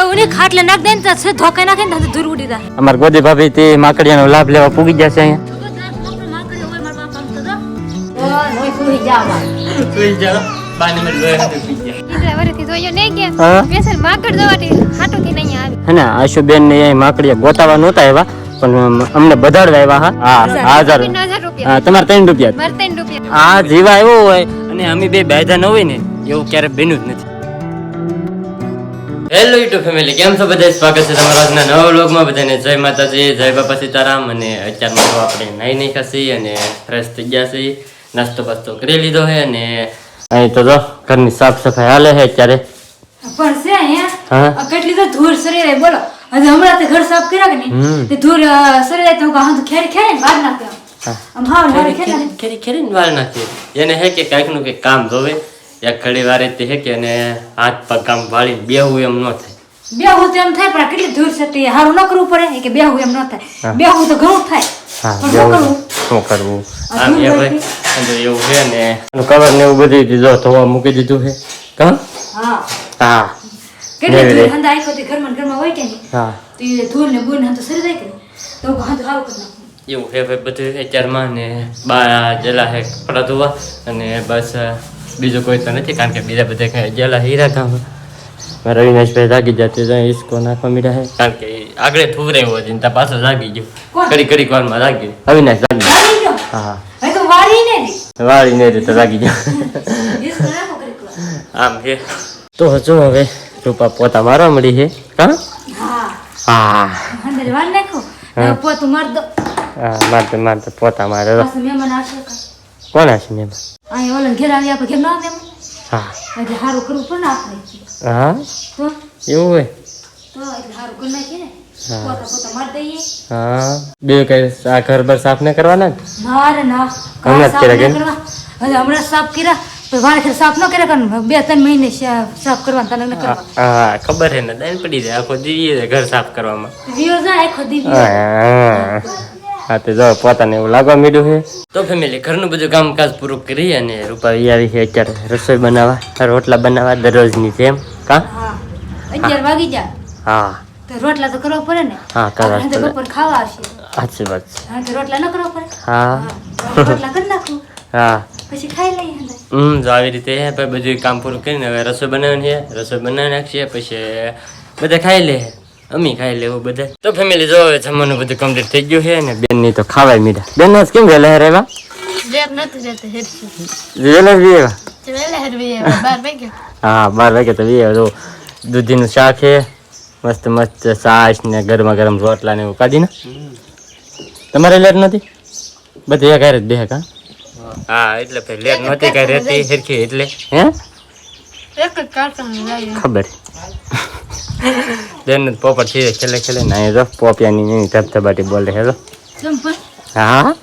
એવું નહીં ખાટલે નાખ દે ને તો ધોકે નાખે ને તો ધૂળ ઉડી જાય. અમાર ગોદી ભાભી તે માકડીયાનો લાભ લેવા પૂગી જશે અહીંયા. અમને બધાડવા આવ્યા હા? હા હજાર. તમારે ત્રણ રૂપિયા. આ જીવા એવો હોય અને અમે બે બેઠા ન હોય ને એવું ક્યારે બન્યું જ નથી. હેલો યુટ્યુબ ફેમિલી કેમ છો? બધા સ્વાગત છે તમારા આજના નવા વ્લોગમાં. બધાને જય માતાજી જય બાપા સીતારામ. અને અત્યારમાં તો આપણે નાઈ નહીં ખસી અને ફ્રેશ થઈ ગયા છીએ. નાસ્તો પાસ્તો કરી લીધો છે અને અહીં તો જો ઘરની સાફ સફાઈ હાલે છે અત્યારે. પણ છે અહીંયા? હા? કેટલી તો ધૂળ સરી રહી. બોલો હજી હમણાં તે ઘર સાફ કર્યા કે. નહીં? તે ધૂળ સરી રહી તો હું ખેરી ખેરી ને બહાર નાખ્યો આમ. હા. ખેરી ખેરી વાળ નાખીએ એને હે કે કાંઈકનું કંઈક કામ જોવે. એક ઘડી વાર રીતે હે કે અને હાથ પગ કામ વાળી બેહવું એમ ન થાય. બેહું તો એમ થાય પણ કેટલી દૂર છે તે? હારું ન કરવું પડે કે બેહું એમ ન થાય. બેહું તો ઘણું થાય પણ શું કરવું? શું કરવું? આ આમ એ ભાઈ હોય એવું છે ને એનું કવર ને એવું બધી દીધો ધોવા મૂકી દીધું છે કા? હા. હા. કેટલી ને ધૂળ આખો તે ઘરમાં ઘરમાં હોય કે નહીં? હા. તો એ ધૂળ ને બૂળ ને હંધું સરી જાય કે તો હું કહું, કરી એવું હે ભાઈ બધું અત્યારમાં ને બા જલા હે કપડા ધોવા અને બસ બીજું કોઈ તો નથી કારણ કે બીજા બધા કઈ જેલા હીરા ગામ મારા રવિનાશભાઈ જાગી જતી જાય ઈસકો નાખવા મીડા હે. કારણ કે આગળ થુવરાયો હતી ને ત્યાં પાછો જાગી ગયો. કડી કડી વારમાં જાગી. અવિનાશ જાગી હા તો વાળી ને તો જાગી ગયો. તો. આમ હે તો જો હવે રૂપા પોતા મારવા મળી છે હા? હા. હા. મારતો મારતે પોતા મારે તો પાછું મહેમાન આવશે. કોણ હશે મેમ? અહીંયા ઓલા ઘેર આવી આપણે ઘેર ના આવે. હા. એટલે સારું કરવું પડે આપણે. હા? તો? એવું હોય? તો એટલે સારું કરી નાખીએ ને. હા. પોતા પોતા મારી દઈએ. હા. બે કઈ આ ઘર બર સાફ ને કરવાના ના? રે ના. હમણાં જ કર્યા હમણાં સાફ કર્યા. વારે સાફ ન કર્યા કરવાનું. બે ત્રણ મહિને સાફ કરવાનું તને હા, ખબર છે ને દાન પડી જાય. આખો દીવી ઘર સાફ કરવામાં. જાય આખો. હા તો જો પોતાને એવું લાગવા માંડ્યું છે. તો ફેમિલી ઘરનું બધું કામકાજ પૂરું કરી અને રૂપાવી આવી છે અત્યારે રસોઈ બનાવવા. રોટલા બનાવવા દરરોજની જેમ કા? હા. અગિયાર વાગી જા હા. તો રોટલા તો કરવા પડે ને? હા કરવા પડે. બપોર ખાવા આવશે. સાચી વાત છે. હા તો રોટલા ન કરવા પડે? હા. રોટલા કરી નાખું. હા. પછી ખાઈ લઈએ હમ જો આવી રીતે હે ભાઈ બધું કામ પૂરું કરીને હવે રસોઈ બનાવવાની છે. રસોઈ બનાવી નાખીએ પછી બધા ખાઈ લે. અમી ખાઈ લેવું બધા તો ફેમિલી જો હવે જમવાનું બધું કમ્પ્લીટ થઈ ગયું છે ને બેનની તો ખાવાય મીઠા. બેન આજ કેમ વેલા રહેવા? વહેલા જ એવા હા બાર વાગે તો વીએ જો દૂધીનું શાક છે મસ્ત મસ્ત છાશ ને ગરમા ગરમ રોટલા ને એવું કાઢી ને તમારે લેટ નથી? બધી એક હારે જ બે કા? હા એટલે ભાઈ લેટ નહોતી કઈ રહેતી સરખી એટલે. હે? એક જ કાર્ટન લાવી ખબર. બેન પોપટ છે ખેલે ખેલે ના જો પોપિયાની ની ધબધબાટી બોલે હેલો જો હા?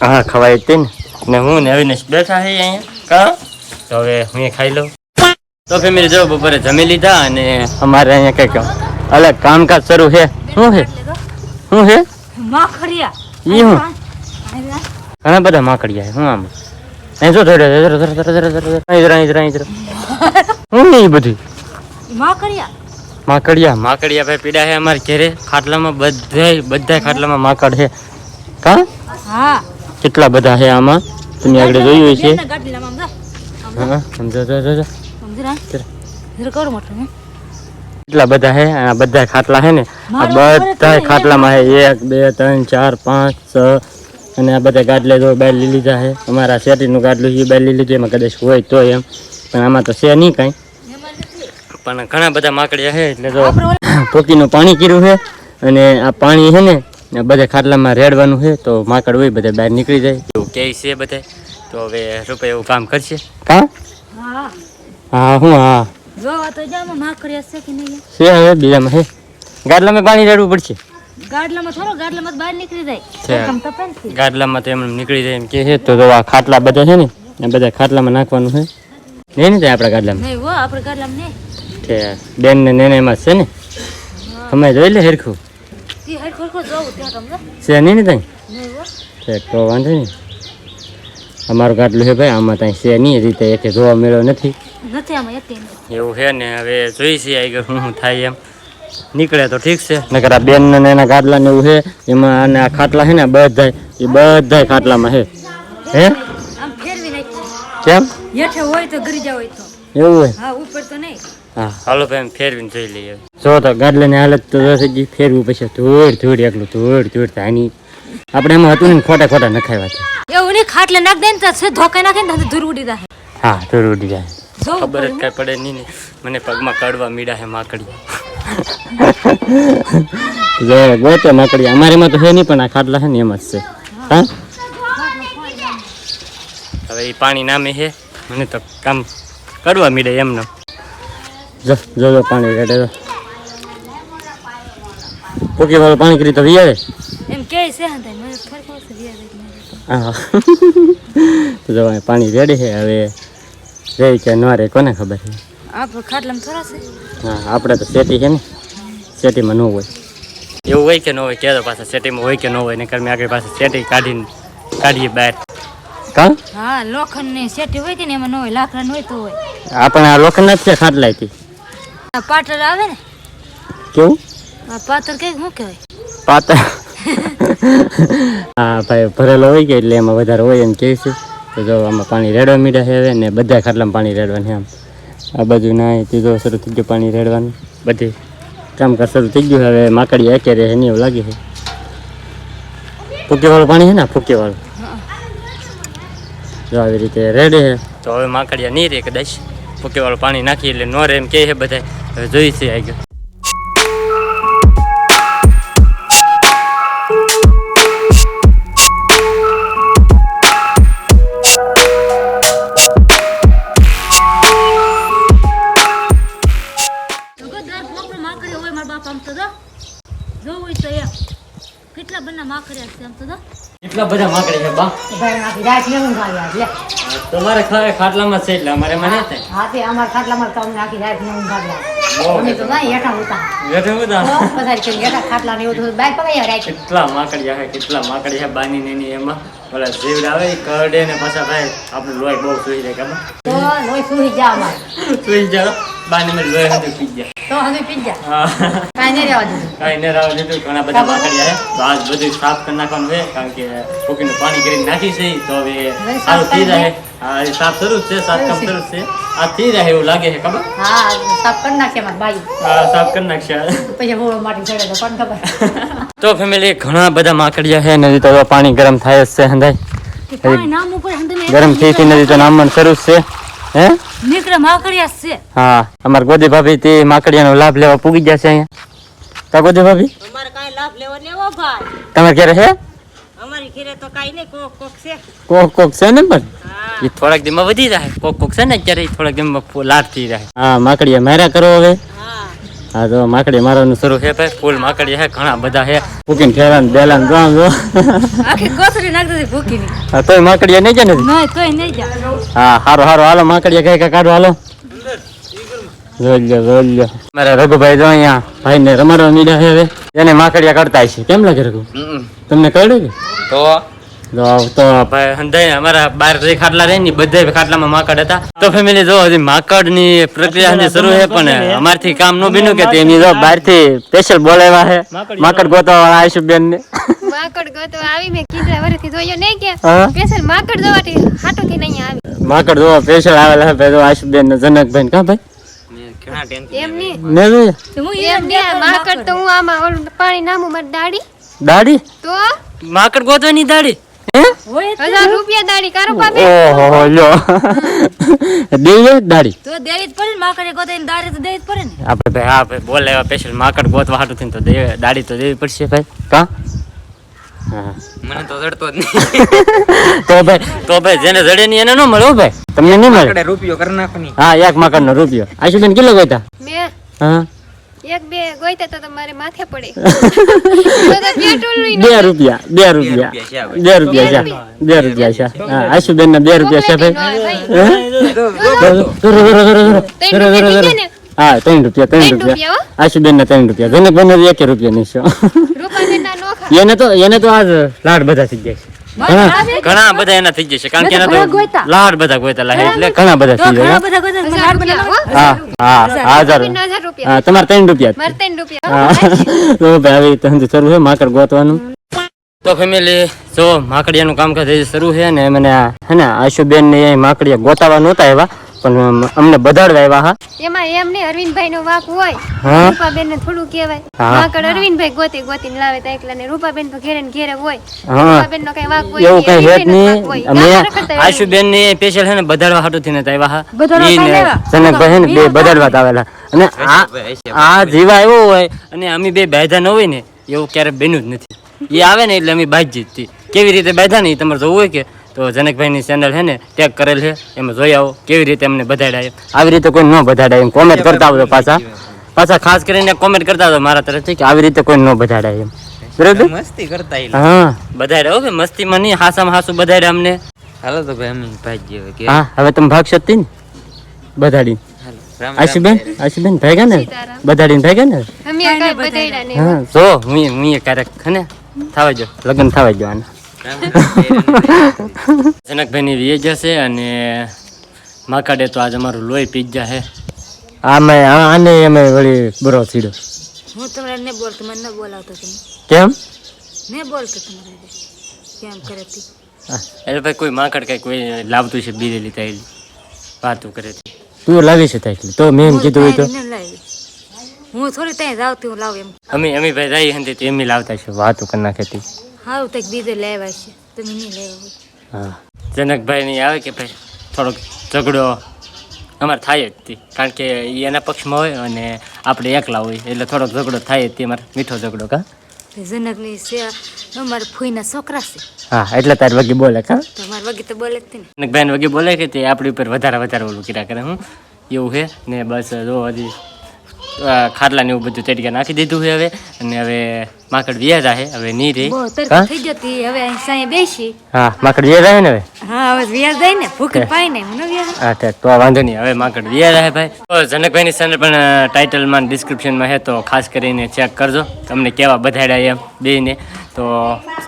હા ખવાય તે ને ને હું ને અવિનાશ બેઠા છે અહીંયા કા તો હવે હું ખાઈ લઉં તો ફેમિલી જો બપોરે જમી લીધા અને અમારે અહીંયા કંઈક અલગ કામકાજ શરૂ છે શું છે શું છે માખડિયા ઈ હું ઘણા બધા માખડિયા શું આમ અહીં જો થોડે જરા જરા જરા જરા જરા અહીં જરા અહીં જરા અહીં જરા હું નહીં બધું માખડિયા માકડિયા. માકડિયા ભાઈ પીડા છે અમારે ઘરે. ખાટલામાં બધાય બધા ખાટલામાં માકડ છે. કા? હા. કેટલા બધા છે આમાં? તમે આગળ જોયું છે આમ જો. હા સમજો જો જો હે. કેટલા બધા છે? આ બધા ખાટલા છે ને? આ બધા ખાટલામાં છે. એક બે ત્રણ ચાર પાંચ છ. અને આ બધા ગાડલે જો બાર લઈ લીધા છે. અમારા શેરીનું ગાડલું એ બાર લઈ લીધું એમાં કદાચ હોય તો એમ. પણ આમાં તો છે નહીં કાંઈ. પણ ઘણા બધા માકડિયા છે એટલે જો પોતીનું પાણી કર્યું છે અને આ પાણી છે ને બધા ખાટલામાં રેડવાનું છે તો માકડ હોય બધા બહાર નીકળી જાય. એવું કે છે બધા. તો હવે રૂપિયા એવું કામ કરશે. કા હા. હા હું છે કે નહીં? છે હવે બીજામાં છે. ગાડલામાં પાણી રેડવું પડશે. ગાડલામાં થોડો ગાડલામાં બહાર નીકળી જાય. ગાડલામાં તો એમ નીકળી જાય એમ કે છે. તો આ ખાટલા બધા છે ને બધા ખાટલામાં નાખવાનું છે. નહીં ને ત્યાં આપણા ગાડલામાં? નહીં હો આપણે ગાડલામાં નહીં. છે. બેન ને નેને એમાં છે ને? અમે જોઈ લે હેરખું. છે નહીં ને ત્યાં તો વાંધો નહીં. અમારું ગાટલું છે ભાઈ આમાં ત્યાં છે નહીં રીતે એકે જોવા મળ્યો નથી. એવું છે ને હવે જોઈ છે આગળ શું શું થાય એમ. નીકળે તો ઠીક છે. નકર આ બેન ને એના ગાડલા ને એવું છે એમાં અને આ ખાટલા છે ને બધા એ બધા ખાટલામાં છે. હે? કેમ? હેઠે હોય તો ગરી જાવ હોય તો. એવું હોય? હા ઉપર તો નહીં. હાલો ભાઈ એમ ફેરવીને જોઈ લઈએ. જો તો ગાડલાની હાલત તો જો થઈ ફેરવું પછી ધોડ ધોડ એકલું ધોડ ધોડ થાય આપણે એમાં હતું ને ખોટા ખોટા નખાવ્યા છે. એવું નહીં ખાટલે નાખ દે ને તો છે નાખે ને તો ધૂર ઉડી જાય. હા ધૂળ ઉડી જાય. ખબર જ પડે. કાંઈ પડે નહીં ને. મને પગમાં કડવા મીડા હે માકડી જો ગોતે માકડી અમારેમાં તો છે નહીં પણ આ ખાટલા છે ને એમ જ છે. હા? હવે એ પાણી નામે છે મને તો કામ કરવા મીડે એમને. જો જો જો પાણી રેડે જો. પોકી વાળું પાણી કરી તો વિયારે એમ કે છે હા જો પાણી રેડી છે હવે રે કે ન રે કોને ખબર છે? આપણે ખાટલામાં થોડા છે. હા આપણે તો શેતી છે ને. સેટીમાં ન હોય. એવું હોય કે ન હોય કે તો પાછા સેટીમાં હોય કે ન હોય નકર મેં આગળ પાસે સેટી કાઢીને કાઢીએ બહાર. કા? હા લોખંડની શેઠી હોય કે ને એમાં ન હોય લાકડા હોય તો હોય. આપણે આ લોખંડ જ છે ખાટલાથી. આ પાટર આવે ને? કેવું? આ પાતર કે શું કહેવાય? પાતા હા ભાઈ ભરેલો હોય કે એટલે એમાં વધારે હોય એમ કહે છે. તો જો આમાં પાણી રેડવા મીડા છે હવે ને બધા ખાટલામાં પાણી રેડવાનું છે આમ. આ બાજુ ના તીધો શરૂ થઈ ગયું પાણી રેડવાનું. બધી કામકાજ શરૂ થઈ ગયું હવે માકડી અત્યારે રહે એની એવું લાગે છે. ફૂકેવાળું પાણી છે ને ફૂકેવાળું? જો આવી રીતે રેડે છે. તો હવે માકડિયા નહીં રે કદાચ. ફૂકેવાળું પાણી નાખી એટલે નો રહે એમ કહે છે બધા જોઈ છે આગળ. કેટલા બધા માકડ્યા છે એમ તો જો એટલા બધા માકડી છે બા. ભાઈ રાત ને ઊંઘ આવી તમારે ખા- ખાટલામાં છે એટલે અમારે મને થાય. હાથે અમાર ખાટલામાં તો અમને આખી રાત ને ઊંઘ આવી અમે તો ના હેઠા ઉતા. બેઠો બધા પધારી કરી હેઠા ખાટલા ને એવું બધું. બાય પગાઈ રાખી કેટલા માકડિયા છે કેટલા માકડિયા છે બાની નેની એમાં. ઓલા જીવડ આવે કરડે ને પાછા ભાઈ આપણું લોહી બહુ સુઈ જાય તો લોહી સુઈ જા અમાર. સુઈ જાય બાની માં લોહી હતું પી ગયા. તો હવે પી જા કાઈ નહીં રહેવા દીધું. કાઈ નહીં રહેવા દીધું ઘણા બધા માકડિયા છે. તો આજ બધું સાફ કરી નાખવાનું છે કારણ કે કોકીનું પાણી કરીને નાખી છે તો હવે સારું થઈ જાય. હા એ સાફ શરૂ છે સાફ કામ શરૂ છે. આ થઈ જાય એવું લાગે છે ખબર? હા સાફ કરી નાખે અમાર બાઈ હા સાફ કરી નાખશે પછી હું માટી ચડે તો કોણ ખબર? તો ફેમિલી ઘણા બધા માકડિયા છે નદી તો પાણી ગરમ થાય જ છે પાણી નામ હંધને ગરમ થઈ થી નદી તો નામવાનું શરૂ જ છે. હે? નીકળે માકડિયા છે. હા અમાર ગોદી ભાભી તે માકડિયાનો લાભ લેવા પૂગી જશે અહીંયા. કા ગોદી ભાભી? અમારે કાંઈ લાભ લેવો લેવો ભાઈ. તમારે ક્યારે છે અમારી ઘરે તો કાંઈ નહીં કોક કોક છે. કોક કોક છે ને પણ? એ થોડાક દીમાં વધી જાય. કોક કોક છે ને અત્યારે થોડાક દીમાં ફૂ- લાભ થઈ જાય. હા માકડિયા માર્યા કરો હવે. હા. હા તો માકડી મારવાનું શરૂ છે ભાઈ. ફૂલ માકડી છે ઘણા બધા છે. ફૂકીને ફેરાન બેલાન જો આમ જો. આખી કોથળી નાખી દીધી ભૂકીની. હા તોય માકડિયા નહીં જાય ને નહીં તોય નહીં જા હા હારો હારો હાલો માકડિયા કઈ કઈ કાઢો હાલો. મારા રઘુભાઈ જો અહીંયા ભાઈ ને રમાડવા મીડા છે હવે. એને માકડીયા કાઢતા છે કેમ લાગે રઘુ? તમને કળ્યું કે? તો તો તો અમારા બાર જે ખાટલા રહે ને બધા ખાટલામાં માકડ હતા. તો ફેમિલી જો હજી માકડની પ્રક્રિયા શરૂ છે પણ અમારથી કામ નો બીનું કે તેની જો બહારથી સ્પેશિયલ બોલાવ્યા છે માકડ ગોતવા વાળા આયુષબેન ને માકડ ગોતો આવી મેં કીધા વરથી જોયો નહીં કે સ્પેશિયલ માકડ જોવાથી હાટો થી નહીં આવી. માકડ જોવા સ્પેશિયલ આવેલા છે ભાઈ જો આયુષબેન ને જનકભાઈ ને કા ભાઈ? એમ નહીં. તો હું માકડ તો હું આમાં પાણી નામું મારી દાડી. દાઢી તો? માકડ ગોતવાની દાઢી હે હોય જ હજાર રૂપિયા દાડી કારો પાપે. ઓહો લ્યો. દેવી દાઢી તો દેવી જ પડે ને ગોતાઈને દારે તો દેવી જ પડે ને. આપણે ભાઈ હા ભાઈ બોલે એવા સ્પેશિયલ માકડ ગોતવા હાટું થઈને તો દે દાઢી તો દેવી પડશે ભાઈ. કા? હા. મને તો જડતો જ નહીં. તો ભાઈ તો ભાઈ જેને જડે નહીં એને ન મળે ભાઈ. તમને નહીં મળે? રૂપિયો કરી નાખવાની હા એક માકડનો નો રૂપિયો આશુબેન કેટલો ગોતા મેં હા. એક બે ગોઈતા તો તમારે માથે પડે. તો તો પેટ્રોલ બે રૂપિયા બે રૂપિયા બે રૂપિયા છે બે રૂપિયા છે. હા આશુબેન ના બે રૂપિયા છે ભાઈ. હે? ત્રણ રૂપિયા ત્રણ રૂપિયા? ના ત્રણ રૂપિયા. જનકભાઈ ને એક રૂપિયા. નહીં છે. રૂપાને ના નોખા એને તો એને તો આજ લાડ બધા થઈ ગયા છે. ઘણા બધા એના થઈ જશે કારણ કે એના તો લાડ બધા ગોતેલા છે એટલે ઘણા બધા થઈ જાય હો. હા હજાર તમારે ત્રણ રૂપિયા. ત્રણ રૂપિયા. ભાઈ આવી શરૂ છે માકડ ગોતવાનું. તો ફેમિલી જો માકડિયાનું કામકાજ શરૂ છે ને મને હે ને આશુબેન ને માકડિયા ગોતાવા નહોતા આવ્યા. પણ અમને બધાડવા આવ્યા હા? એમાં એમ ને અરવિંદભાઈ નો વાક હોય રૂપાબેન ને થોડું કહેવાય. હા. માકડ અરવિંદભાઈ ગોતી ગોતીને લાવે તા એકલા ને રૂપાબેન તો ઘેરે ને ઘેરે હોય રૂપાબેન નો કઈ વાક હોય એવું કઈ હેત નહીં. અમે. આશુબેન ને સ્પેશિયલ છે ને બધાડવા હાટું થઈને આવ્યા હા? બધાડવા જનકભાઈ ને બે બધાડવા આવેલા. અને આ આ જીવા એવો હોય અને અમે બે બાયધા ન હોય ને એવું ક્યારે બન્યું જ નથી. એ આવે ને એટલે અમે બાજી જીતતી કેવી રીતે બાયધા ને ઈ તમારે જોવું હોય કે તો જનકભાઈની ચેનલ છે ને ટેગ કરેલ છે એમાં જોઈ આવો કેવી રીતે અમને બધાડાય. આવી રીતે કોઈ ન બધાડાય એમ. કોમેન્ટ કરતા આવજો પાછા. પાછા ખાસ કરીને કોમેન્ટ કરતા આવજો મારા તરફથી કે આવી રીતે કોઈ ન બધાડાય એમ. બરાબર? મસ્તી કરતા હા. બધાડ્યા હો ભાઈ મસ્તીમાં નહીં હાસામાં હાસું બધાડ્યા અમને. હાલો તો ભાઈ અમે ભાગીએ કે હા હવે તમે ભાગશો જ ને? બધાડી. આશુબેન આશુબેન ભાગ્યા ને. બધાડીને ભાગ્યા ને. હા જો હું હું એ ક્યારેક હે ને? થવા જો લગ્ન થવા જો આના. રામ જનકભાઈની વીએ જશે અને માકાડે તો આજ અમારું લોહી પીજા છે આમે આને અમે વળી બરો છીડો હું તમને ને બોલતો મને ન બોલાવતો તમે. કેમ? ને બોલતો તમારે કેમ કરે તી? એટલે ભાઈ કોઈ માકડ કઈ કોઈ લાવતું છે બીજે લીધા એલી વાતું કરે તી. તું લાવી છે તાઈ તો મેં એમ કીધું હોય તો. હું થોડી ત્યાં જાવતી હું લાવ એમ. અમે અમે ભાઈ રહી હતી તો એમ લાવતા છે વાતું કરી નાખે હતી હારું તક બીજો લેવા છે. તમે નહીં લેવા હોય. હા. જનકભાઈ ની આવે કે ભાઈ થોડોક ઝઘડો? અમારે થાય જ તે. કારણ કે એ એના પક્ષમાં હોય અને આપણે એકલા હોય એટલે થોડોક ઝઘડો થાય જ તે. અમારે મીઠો ઝઘડો કા? જનકની છે અમારા ફૂઈના છોકરા છે. હા એટલે તારે વગી બોલે કા? તો અમારા વગી તો બોલે જ ને. જનકભાઈ વગી બોલે કે તે આપણી ઉપર વધારે વધારે ઓલું કર્યા કરે હું એવું છે ને બસ જો હજી ખાટલાને ખાટલા ને એવું બધું તેડકા નાખી દીધું છે હવે. અને હવે માકડ વ્યાજ આહે હવે નહીં રે. બહુ? થઈ જતી હવે અહીં સાંજે બેસી. હા માકડ વ્યાજ આહે ને હવે? હા હવે વ્યાજ જાય ને ભૂખ પાય ને હું વ્યાજ. હા તો વાંધો નહીં હવે માકડ વ્યાજ આહે ભાઈ. તો જનકભાઈની ચેનલ પણ ટાઇટલમાં ડિસ્ક્રિપ્શનમાં હે તો ખાસ કરીને ચેક કરજો. તમને કેવા બધાડ્યા એમ બેને તો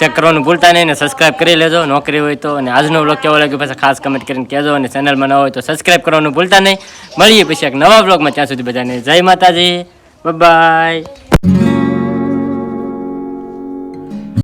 ચેક કરવાનું ભૂલતા નહીં ને સબસ્ક્રાઇબ કરી લેજો. નોકરી હોય તો અને આજનો બ્લોગ કેવો લાગ્યો પછી ખાસ કમેન્ટ કરીને કહેજો. અને ચેનલમાં ન હોય તો સબસ્ક્રાઇબ કરવાનું ભૂલતા નહીં. મળીએ પછી એક નવા બ્લોગમાં ત્યાં સુધી બધાને જય માતાજી. બાય